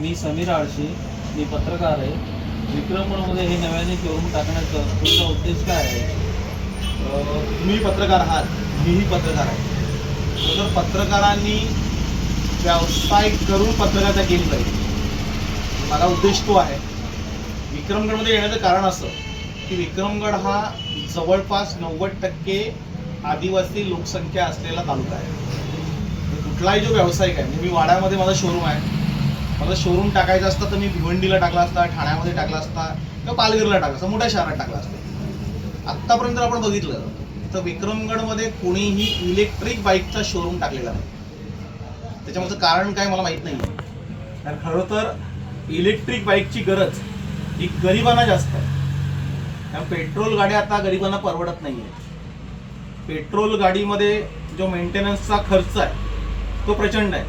मी समीर आळशी मी पत्रकार आहे. विक्रमगडमध्ये हे नव्याने शोरूम टाकण्याचा तुमचा उद्देश काय आहे? तुम्ही पत्रकार आहात. मीही पत्रकार आहे. तर पत्रकारांनी व्यवसाय करून पत्रकारिता केली पाहिजे. माझा उद्देश तो आहे. विक्रमगडमध्ये येण्याचं कारण असं की विक्रमगड हा जवळपास नव्वद टक्के आदिवासी लोकसंख्या असलेला तालुका आहे. कुठलाही जो व्यावसायिक आहे म्हणजे मी वाड्यामध्ये माझा शोरूम आहे. मला शोरूम टाकायचं असतं तर मी भिवंडीला टाकला असता ठाण्यामध्ये टाकला असता किंवा पालघरला टाकला असता मोठ्या शहरात टाकला असता. आत्तापर्यंत आपण बघितलं तर विक्रमगडमध्ये कोणीही इलेक्ट्रिक बाईकचा शोरूम टाकलेला नाही. त्याच्यामागचं कारण काय मला माहीत नाही कारण खरं तर इलेक्ट्रिक बाईकची गरज ही गरिबांना जास्त आहे. कारण पेट्रोल गाड्या आता गरिबांना परवडत नाही आहे पेट्रोल गाडीमध्ये जो मेंटेनन्सचा खर्च आहे तो प्रचंड आहे.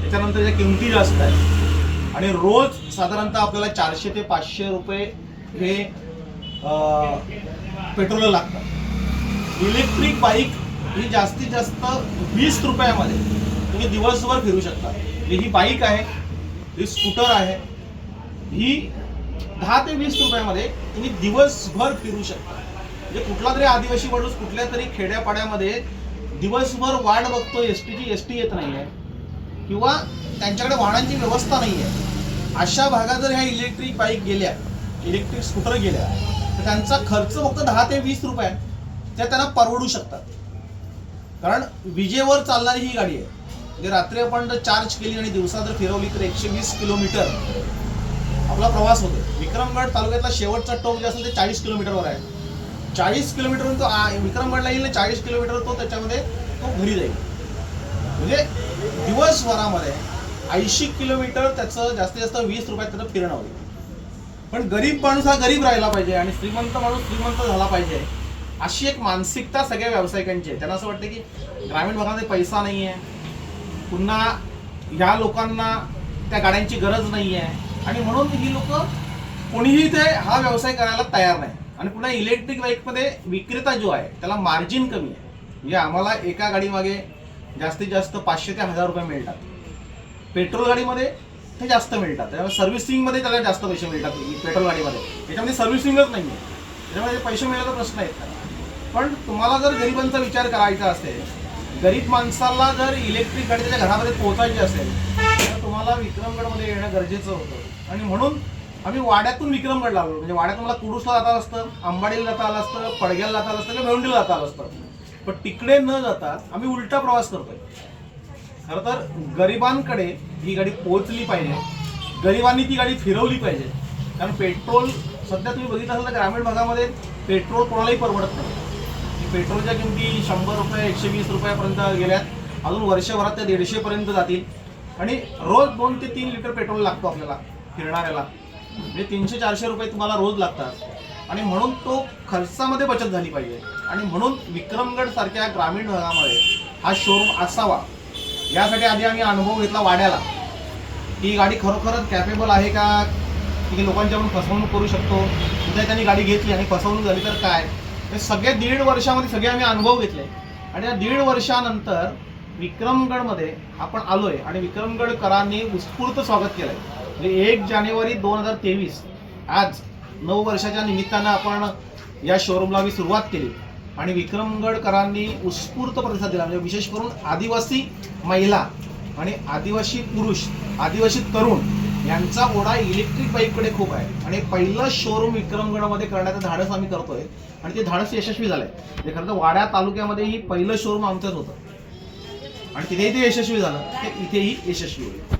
त्याच्यानंतर त्या किमती जास्त आहेत आणि रोज साधारणतः आपल्याला चारशे ते पाचशे रुपये हे पेट्रोल लागतात. इलेक्ट्रिक बाईक ही जास्तीत जास्त वीस रुपयामध्ये तुम्ही दिवसभर फिरू शकता. ही बाईक आहे ही स्कूटर आहे ही दहा ते वीस रुपयामध्ये तुम्ही दिवसभर फिरू शकता. म्हणजे कुठला तरी आदिवासी माणूस कुठल्या तरी खेड्यापाड्यामध्ये दिवसभर वाट बघतो एस टीची एस टी येत नाही आहे किंवा त्यांच्याकडे वाहनांची व्यवस्था नाही आहे अशा भागात जर ह्या इलेक्ट्रिक बाईक गेल्या इलेक्ट्रिक स्कूटर गेल्या तर त्यांचा खर्च फक्त दहा ते वीस रुपये. त्या त्यांना परवडू शकतात. कारण विजेवर चालणारी ही गाडी आहे. म्हणजे रात्री आपण जर चार्ज केली आणि दिवसा जर फिरवली तर एकशे वीस किलोमीटर आपला प्रवास होतो विक्रमगड तालुक्यातला शेवटचा टोक जे असेल ते चाळीस किलोमीटरवर आहे. चाळीस किलोमीटर तो विक्रमगडला येईल चाळीस किलोमीटर तो त्याच्यामध्ये तो घरी जाईल. म्हणजे दिवसभरामध्ये ऐंशी किलोमीटर त्याचं जास्तीत जास्त वीस रुपयात त्याचं फिरणं होईल. पण गरीब माणूस हा गरीब राहिला पाहिजे आणि श्रीमंत माणूस श्रीमंत झाला पाहिजे अशी एक मानसिकता सगळ्या व्यावसायिकांची आहे. त्यांना असं वाटतं की ग्रामीण भागामध्ये पैसा नाही आहे पुन्हा ह्या लोकांना त्या गाड्यांची गरज नाही आहे आणि म्हणून ही लोक कोणीही ते हा व्यवसाय करायला तयार नाही आणि पुन्हा इलेक्ट्रिक बाईकमध्ये विक्रेता जो आहे त्याला मार्जिन कमी आहे. म्हणजे आम्हाला एका गाडीमागे जास्तीत जास्त पाचशे ते हजार रुपये मिळतात. पेट्रोल गाडीमध्ये ते जास्त मिळतात. त्यामुळे सर्व्हिसिंगमध्ये त्याला जास्त पैसे मिळतात पेट्रोल गाडीमध्ये. त्याच्यामध्ये सर्व्हिसिंगच नाही आहे त्याच्यामध्ये पैसे मिळायचा प्रश्न येत पण तुम्हाला जर गरिबांचा विचार करायचा असेल गरीब माणसाला जर इलेक्ट्रिक गाडी त्याच्या घरामध्ये पोहोचायची असेल तर तुम्हाला विक्रमगडमध्ये येणं गरजेचं होतं. आणि म्हणून आम्ही वाड्यातून विक्रमगड आलो. म्हणजे वाड्यातून मला कुडूसला जाता असतं अंबाडीला जाता आलं असतं पडग्याला जाता आलं असतं किंवा भेवंडीला जाता आलं असतं. पण तिकडे न जाता आम्ही उलटा प्रवास करतोय. खरं तर गरिबांकडे ही गाडी पोहोचली पाहिजे. गरिबांनी ती गाडी फिरवली पाहिजे. कारण पेट्रोल सध्या तुम्ही बघितलं असाल तर ग्रामीण भागामध्ये पेट्रोल कोणालाही परवडत नाही. पेट्रोलच्या किमती शंभर रुपये एकशे वीस रुपयापर्यंत गेल्यात. अजून वर्षभरात त्या दीडशेपर्यंत जातील. आणि रोज दोन ते तीन लिटर पेट्रोल लागतो आपल्याला फिरणाऱ्याला. म्हणजे तीनशे चारशे रुपये तुम्हाला रोज लागतात. आणि म्हणून तो खर्चामध्ये बचत झाली पाहिजे. आणि म्हणून विक्रमगड सारख्या ग्रामीण भागामध्ये हा शोरूम असावा. यासाठी आधी आम्ही अनुभव घेतला वाड्याला. की ही गाडी खरोखरच कॅपेबल आहे का? की लोकांच्या आपण फसवणूक करू शकतो? उद्या त्यांनी गाडी घेतली आणि फसवणूक झाली तर काय? हे सगळे दीड वर्षामध्ये सगळे आम्ही अनुभव घेतले. आणि या दीड वर्षानंतर विक्रमगडमध्ये आपण आलोय. आणि विक्रमगडकरांनी उत्स्फूर्त स्वागत केलंय. आहे म्हणजे एक जानेवारी दोन हजार तेवीस आज नऊ वर्षाच्या निमित्तानं आपण या शोरूमला आम्ही सुरुवात केली. आणि विक्रमगडकरांनी उत्स्फूर्त प्रतिसाद दिला. म्हणजे विशेष करून आदिवासी महिला आणि आदिवासी पुरुष आदिवासी तरुण यांचा ओढा इलेक्ट्रिक बाईककडे खूप आहे. आणि पहिलं शोरूम विक्रमगडमध्ये करण्याचं धाडस आम्ही करतोय. आणि ते धाडस यशस्वी झालंय. म्हणजे खरं तर वाड्या तालुक्यामध्ये ही पहिलं शोरूम आमचंच होतं. आणि तिथेही ते यशस्वी झालं. ते इथेही यशस्वी होईल.